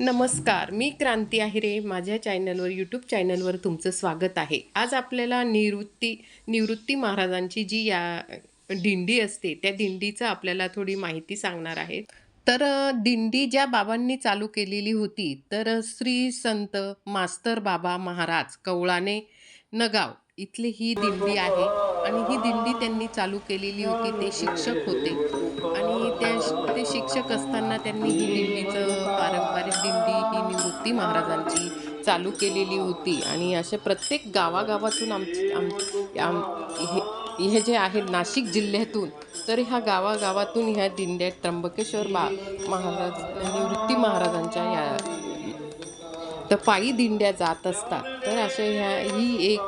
नमस्कार मी क्रांती आहिरे माझ्या चॅनलवर यूट्यूब चॅनलवर तुमचं स्वागत आहे. आज आपल्याला निवृत्ती निवृत्ती महाराजांची जी या दिंडी असते त्या दिंडीचं आपल्याला थोडी माहिती सांगणार आहे तर दिंडी ज्या बाबांनी चालू केलेली होती तर श्री संत मास्तर बाबा महाराज कवळाने नगाव इथली ही दिंडी आहे. आणि ही दिंडी त्यांनी चालू केलेली होती ते शिक्षक होते. आणि ते शिक्षक असताना त्यांनी ही दिंडीचं पारंपरिक दिंडी ही निवृत्ती महाराजांची चालू केलेली होती. आणि अशा प्रत्येक गावागावातून आम आम आम हे हे जे आहे नाशिक जिल्ह्यातून तर ह्या गावागावातून ह्या दिंड्या त्र्यंबकेश्वर बा महाराज निवृत्ती महाराजांच्या या तर पायी दिंड्या जात असतात. तर अशा ह्या ही एक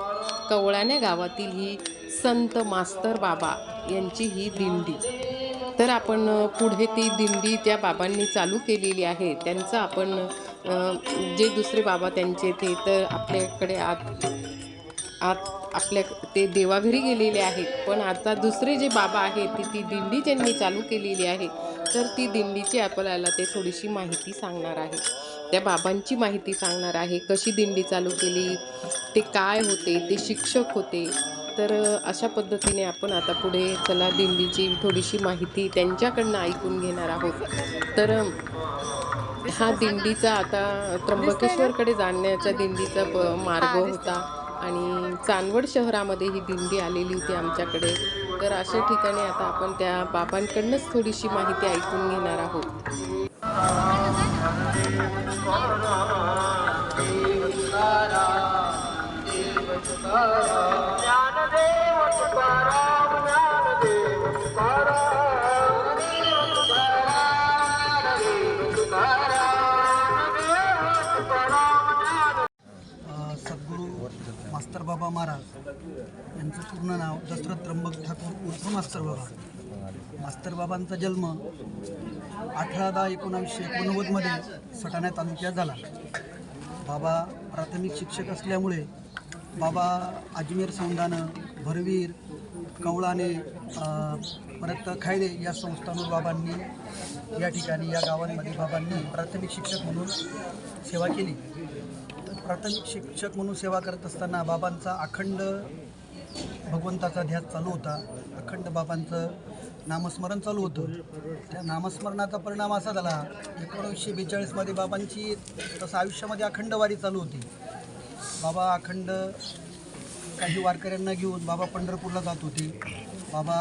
कवळाने गावातील ही संत मास्तर बाबा यांची ही दिंडी. तर आपण पुढे ती दिंडी त्या बाबांनी चालू केलेली आहे. त्यांचं आपण जे दुसरे बाबा त्यांचे ते तर आपल्याकडे आत आत आपल्या ते देवाघरी गेलेले आहेत. पण आता दुसरे जे बाबा आहेत ती ती दिंडी ज्यांनी चालू केलेली आहे तर ती दिंडीची आपल्याला ते थोडीशी माहिती सांगणार आहे. त्या बाबांची माहिती सांगणार आहे कशी दिंडी चालू केली ते काय होते ते शिक्षक होते तर अशा पद्धतीने आपण आता पुढे चला दिंडीची थोडीशी माहिती त्यांच्याकडनं ऐकून घेणार आहोत तर हा दिंडीचा आता त्र्यंबकेश्वरकडे जाण्याच्या दिंडीचा प- मार्ग होता आणि चांदवड शहरामध्ये ही दिंडी आलेली होती आमच्याकडे तर अशा ठिकाणी आता आपण त्या बाबांकडनंच थोडीशी माहिती ऐकून घेणार आहोत मास्तर बाबा महाराज यांचं पूर्ण नाव दशरथ त्र्यंबक ठाकूर उर्फ मास्तर बाबा. मास्तर बाबांचा जन्म अठरा दहा एकोणावीसशे एकोणनव्वदमध्ये सटाणा तालुक्यात झाला. बाबा प्राथमिक शिक्षक असल्यामुळे बाबा अजमेर सौंदानं भरवीर कवळाने परत खायदे या संस्थांवर बाबांनी या ठिकाणी या गावांमध्ये बाबांनी प्राथमिक शिक्षक म्हणून सेवा केली. प्राथमिक शिक्षक म्हणून सेवा करत असताना बाबांचा अखंड भगवंताचा ध्यास चालू होता. अखंड बाबांचं नामस्मरण चालू होतं. त्या नामस्मरणाचा परिणाम असा झाला एकोणीसशे बेचाळीसमध्ये बाबांची तसं आयुष्यामध्ये अखंड वारी चालू होती. बाबा अखंड काही वारकऱ्यांना घेऊन बाबा पंढरपूरला जात होते. बाबा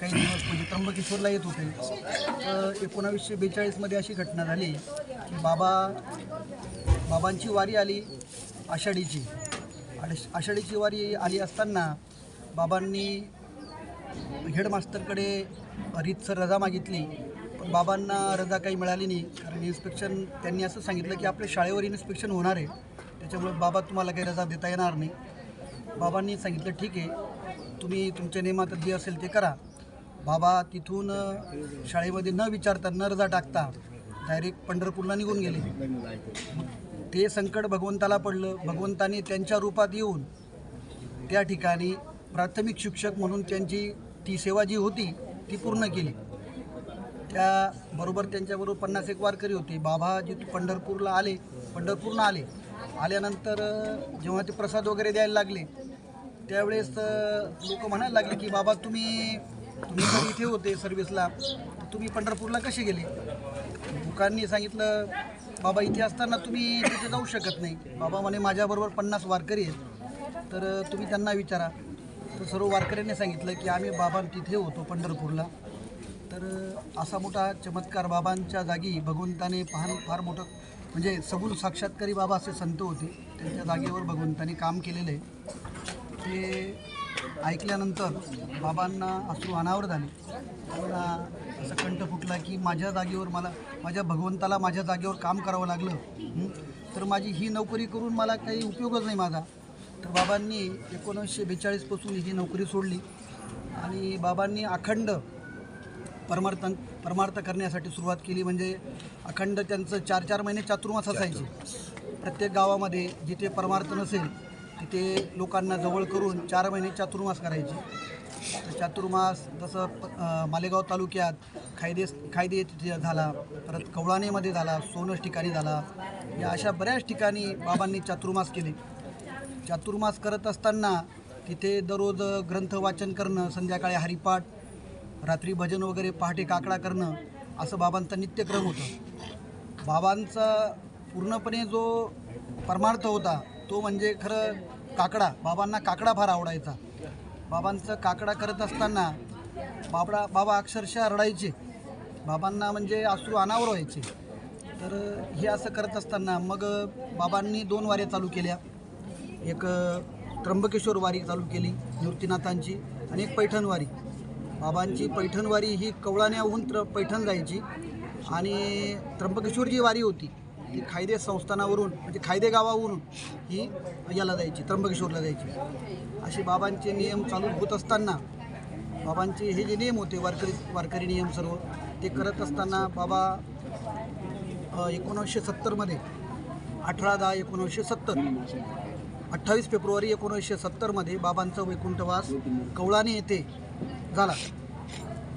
काही दिवस म्हणजे त्र्यंबकेश्वरला येत होते. तर एकोणावीसशे बेचाळीसमध्ये अशी घटना झाली की बाबा बाबांची वारी आली आषाढीची. आणि आषाढीची वारी आली असताना बाबांनी हेडमास्तरकडे रीतसर रजा मागितली. पण बाबांना रजा काही मिळाली नाही कारण इन्स्पेक्शन त्यांनी असं सांगितलं की आपल्या शाळेवर इन्स्पेक्शन होणार आहे. त्याच्यामुळे बाबा तुम्हाला काही रजा देता येणार नाही. बाबांनी सांगितलं ठीक आहे तुम्ही तुमच्या नियमात जे असेल ते करा. बाबा तिथून शाळेमध्ये न विचारता न रजा टाकता डायरेक्ट पंढरपूरला निघून गेले. ते संकट भगवंताला पडलं. भगवंताने त्यांच्या रूपात येऊन त्या ठिकाणी प्राथमिक शिक्षक म्हणून त्यांची ती सेवा जी होती ती पूर्ण केली. त्याबरोबर त्यांच्याबरोबर पन्नास एक वारकरी होते. बाबा जे पंढरपूरला आले पंढरपूरला आले. आल्यानंतर जेव्हा ते प्रसाद वगैरे द्यायला लागले त्यावेळेस लोक म्हणायला लागले की बाबा तुम्ही तुम्ही तर इथे होते सर्व्हिसला तुम्ही पंढरपूरला कसे गेले? लोकांनी सांगितलं बाबा इथे असताना तुम्ही तिथे जाऊ शकत नाही. बाबा म्हणे माझ्याबरोबर पन्नास वारकरी आहेत. तर तुम्ही त्यांना विचारा. तर सर्व वारकऱ्यांनी सांगितलं की आम्ही बाबा तिथे होतो पंढरपूरला. तर असा मोठा चमत्कार बाबांच्या जागी भगवंताने फार फार मोठं म्हणजे सगून साक्षात्कारी बाबा असे संत होते. त्यांच्या जागेवर भगवंताने काम केलेलं आहे. ते ऐकल्यानंतर बाबांना अश्रू अनावर झाले. त्यांना असं कंठ फुटला की माझ्या जागेवर मला माझ्या भगवंताला माझ्या जागेवर काम करावं लागलं? तर माझी ही नोकरी करून मला काही उपयोगच नाही माझा. तर बाबांनी एकोणीसशे बेचाळीसपासून ही नोकरी सोडली. आणि बाबांनी अखंड परमार्थ परमार्थ करण्यासाठी सुरुवात केली. म्हणजे अखंड त्यांचं चार चार महिने चातुर्मास. असायचे. प्रत्येक गावामध्ये जिथे परमार्थ नसेल तिथे लोकांना जवळ करून चार महिने चातुर्मास करायचे. चातुर्मास जसं प- मालेगाव तालुक्यात खायदे खायदे झाला परत कवळाणेमध्ये झाला सोनस ठिकाणी झाला. या अशा बऱ्याच ठिकाणी बाबांनी चातुर्मास केले. चातुर्मास करत असताना तिथे दररोज ग्रंथ वाचन करणं संध्याकाळी हरिपाठ रात्री भजन वगैरे पहाटे काकडा करणं असं बाबांचा नित्यक्रम होता. बाबांचा पूर्णपणे जो परमार्थ होता तो म्हणजे खरं काकडा. बाबांना काकडा फार आवडायचा. बाबांचं काकडा करत असताना बाबडा बाबा अक्षरशः रडायचे. बाबांना म्हणजे अश्रू अनावर व्हायचे. तर हे असं करत असताना मग बाबांनी दोन वाऱ्या चालू केल्या. एक त्र्यंबकेश्वर वारी चालू केली निवृत्तीनाथांची आणि एक पैठणवारी बाबांची पैठणवारी ही कवळाण्याहून त्र पैठण जायची. आणि त्र्यंबकेश्वर जी वारी होती. ती खायदे संस्थानावरून म्हणजे खायदे गावावरून ही याला जायची त्र्यंबकेश्वरला जायची असे बाबांचे नियम चालू होत असताना बाबांचे हे जे नियम होते वारकरी वारकरी नियम सर्व ते करत असताना बाबा एकोणावीसशे सत्तरमध्ये अठरा दहा एकोणीसशे सत्तर अठ्ठावीस फेब्रुवारी एकोणीसशे सत्तरमध्ये बाबांचा वैकुंठवास कवळाने येथे झाला.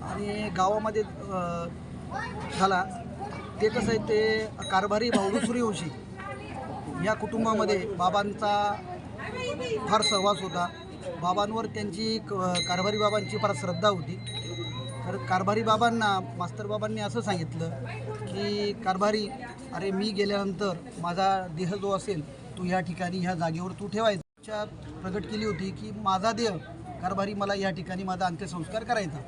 आणि गावामध्ये झाला. ते कसं आहे ते कारभारी भाऊ सूर्यवंशी या कुटुंबामध्ये बाबांचा फार सहवास होता. बाबांवर त्यांची क कारभारी बाबांची फार श्रद्धा होती. तर कारभारी बाबांना मास्तर बाबांनी असं सांगितलं की कारभारी अरे मी गेल्यानंतर माझा देह जो असेल तो ह्या ठिकाणी ह्या जागेवर तू ठेवायचा. प्रगट केली होती की माझा देह कारभारी मला या ठिकाणी माझा अंत्यसंस्कार करायचा.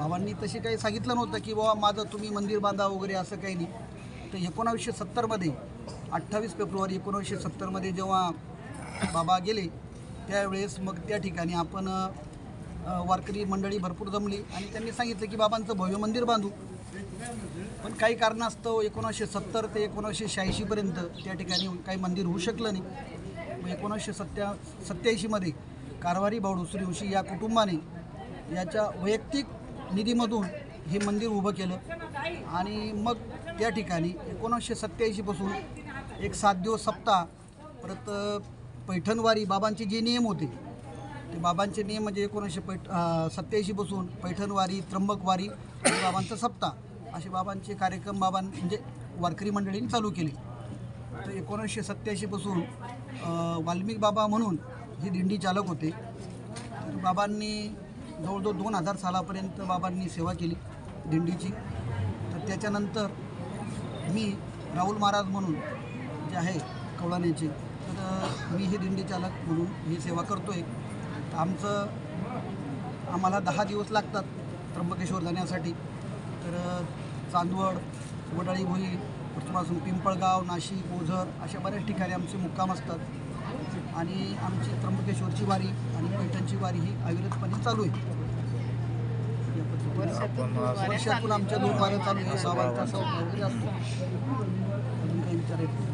बाबांनी तसे काही सांगितलं नव्हतं की बाबा माझं तुम्ही मंदिर बांधा वगैरे असं काही नाही. तर एकोणावीसशे सत्तरमध्ये अठ्ठावीस फेब्रुवारी एकोणावीसशे सत्तरमध्ये जेव्हा बाबा गेले त्यावेळेस मग त्या ठिकाणी आपण वारकरी मंडळी भरपूर जमली आणि त्यांनी सांगितलं की बाबांचं भव्य मंदिर बांधू. पण काही कारणास्तव एकोणीसशे सत्तर ते एकोणीसशे शहाऐंशीपर्यंत त्या ठिकाणी काही मंदिर होऊ शकलं नाही. मग एकोणीसशे सत्या सत्याऐंशीमध्ये कारवारी भाऊ सूर्यवंशी या कुटुंबाने याच्या वैयक्तिक निधीमधून हे मंदिर उभं केलं. आणि मग त्या ठिकाणी एकोणीसशे सत्त्याऐंशीपासून एक सात दिवस सप्ताह परत पैठणवारी बाबांचे जे नियम होते ते बाबांचे नियम म्हणजे एकोणीसशे पैठ सत्याऐंशीपासून पैठणवारी त्र्यंबकवारी आणि बाबांचा सप्ताह. असे बाबांचे कार्यक्रम बाबां म्हणजे वारकरी मंडळींनी चालू केले. तर एकोणीसशे सत्त्याऐंशीपासून वाल्मिक बाबा म्हणून हे दिंडी चालक होते. तर बाबांनी जवळजवळ दोन हजार सालापर्यंत बाबांनी सेवा केली दिंडीची. तर त्याच्यानंतर मी राहुल महाराज म्हणून जे आहे कवळाण्याचे तर मी हे दिंडी चालक म्हणून ही सेवा करतो आहे तर आमचं आम्हाला दहा दिवस लागतात त्र्यंबकेश्वर जाण्यासाठी. तर चांदवड वडाळी भोई पासून पिंपळगाव नाशिक ओझर अशा बऱ्याच ठिकाणी आमचे मुक्काम असतात. आणि आमची त्र्यंबकेश्वरची वारी आणि पैठणची वारी ही अविरतपणे चालू आहे. वर्षातून आमच्या दोन वाऱ्या चालू आहे. बाबांचा सौ वगैरे असतो. अजून काही विचारायचं?